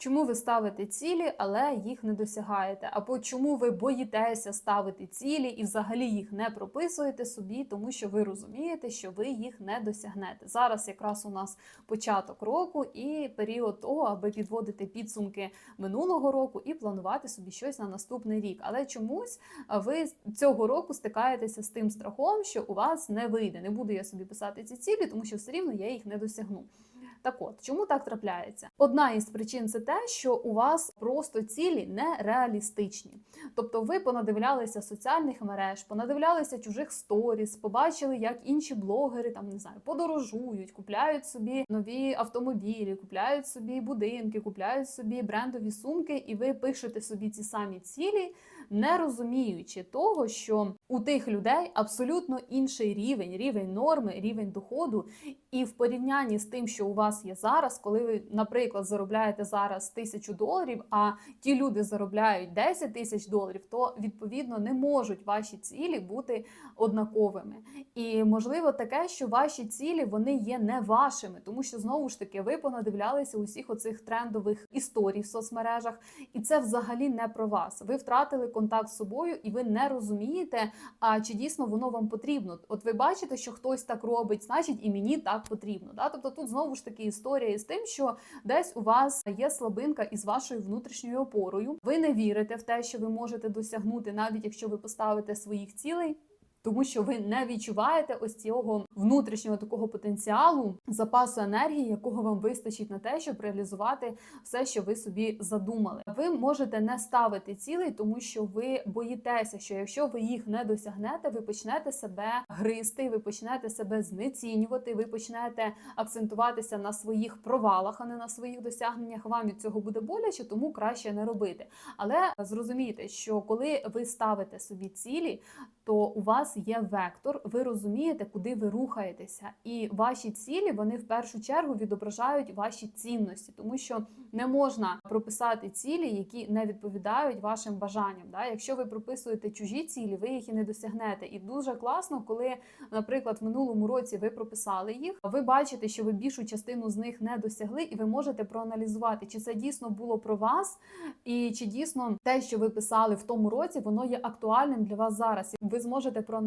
Чому ви ставите цілі, але їх не досягаєте? Або чому ви боїтеся ставити цілі і взагалі їх не прописуєте собі, тому що ви розумієте, що ви їх не досягнете. Зараз якраз у нас початок року і період того, аби підводити підсумки минулого року і планувати собі щось на наступний рік. Але чомусь ви цього року стикаєтеся з тим страхом, що у вас не вийде. Не буду я собі писати ці цілі, тому що все рівно я їх не досягну. Так от, чому так трапляється? Одна із причин це те, що у вас просто цілі нереалістичні. Тобто ви понадивлялися соціальних мереж, понадивлялися чужих сторіс, побачили, як інші блогери там не знаю, подорожують, купляють собі нові автомобілі, купляють собі будинки, купляють собі брендові сумки, і ви пишете собі ці самі цілі, не розуміючи того, що у тих людей абсолютно інший рівень, рівень норми, рівень доходу, і в порівнянні з тим, що у вас є зараз, коли ви, наприклад, заробляєте зараз тисячу доларів, а ті люди заробляють 10 тисяч доларів, то відповідно не можуть ваші цілі бути однаковими. І можливо таке, що ваші цілі вони є не вашими, тому що знову ж таки ви понадивлялися усіх оцих трендових історій в соцмережах, і це взагалі не про вас. Ви втратили контакт з собою, і ви не розумієте, а чи дійсно воно вам потрібно. От ви бачите, що хтось так робить, значить і мені так потрібно. Да? Тобто тут знову ж таки історія із тим, що десь у вас є слабинка із вашою внутрішньою опорою. Ви не вірите в те, що ви можете досягнути, навіть якщо ви поставите своїх цілей. Тому що ви не відчуваєте ось цього внутрішнього такого потенціалу, запасу енергії, якого вам вистачить на те, щоб реалізувати все, що ви собі задумали. Ви можете не ставити цілей, тому що ви боїтеся, що якщо ви їх не досягнете, ви почнете себе гризти, ви почнете себе знецінювати, ви почнете акцентуватися на своїх провалах, а не на своїх досягненнях. Вам від цього буде боляче, тому краще не робити. Але зрозумійте, що коли ви ставите собі цілі, то у вас є вектор, ви розумієте, куди ви рухаєтеся, і ваші цілі вони в першу чергу відображають ваші цінності, тому що не можна прописати цілі, які не відповідають вашим бажанням. Да? Якщо ви прописуєте чужі цілі, ви їх і не досягнете. І дуже класно, коли, наприклад, в минулому році ви прописали їх, ви бачите, що ви більшу частину з них не досягли, і ви можете проаналізувати, чи це дійсно було про вас, і чи дійсно те, що ви писали в тому році, воно є актуальним для вас зараз. Ви зможете проаналізувати,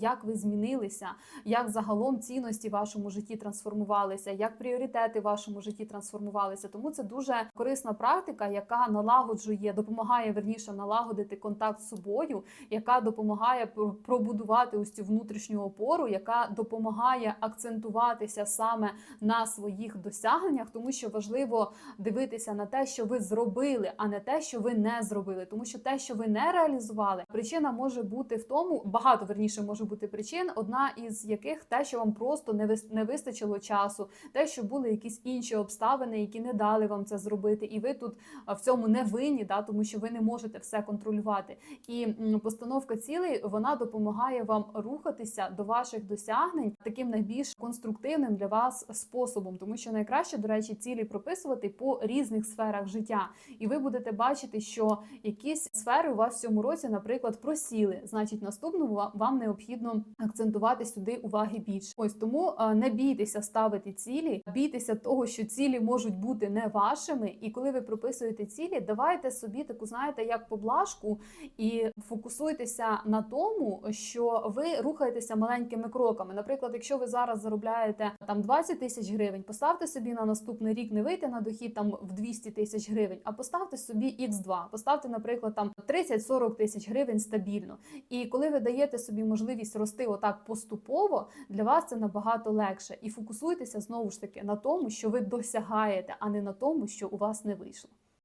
як ви змінилися, як загалом цінності в вашому житті трансформувалися, як пріоритети в вашому житті трансформувалися. Тому це дуже корисна практика, яка налагоджує, допомагає верніше налагодити контакт з собою, яка допомагає пробудувати ось цю внутрішню опору, яка допомагає акцентуватися саме на своїх досягненнях, тому що важливо дивитися на те, що ви зробили, а не те, що ви не зробили. Тому що те, що ви не реалізували, причина може бути в тому, багато верніше може бути причин, одна із яких те, що вам просто не вис- не вистачило часу, те, що були якісь інші обставини, які не дали вам це зробити, і ви тут в цьому не винні, да, тому що ви не можете все контролювати. І постановка цілей вона допомагає вам рухатися до ваших досягнень таким найбільш конструктивним для вас способом, тому що найкраще, до речі, цілі прописувати по різних сферах життя, і ви будете бачити, що якісь сфери у вас в цьому році, наприклад, просіли. Значить, наступному вам необхідно акцентувати сюди уваги більше. Ось тому е, не бійтеся ставити цілі, бійтеся того, що цілі можуть бути не вашими. І коли ви прописуєте цілі, давайте собі таку, знаєте, як поблажку, і фокусуйтеся на тому, що ви рухаєтеся маленькими кроками. Наприклад, якщо ви зараз заробляєте там 20 тисяч гривень, поставте собі на наступний рік не вийти на дохід там в 200 тисяч гривень, а поставте собі X2, поставте, наприклад, там 30-40 тисяч гривень стабільно. І коли ви даєте собі можливість рости отак поступово, для вас це набагато легше. І фокусуйтеся знову ж таки на тому, що ви досягаєте, а не на тому, що у вас не вийшло.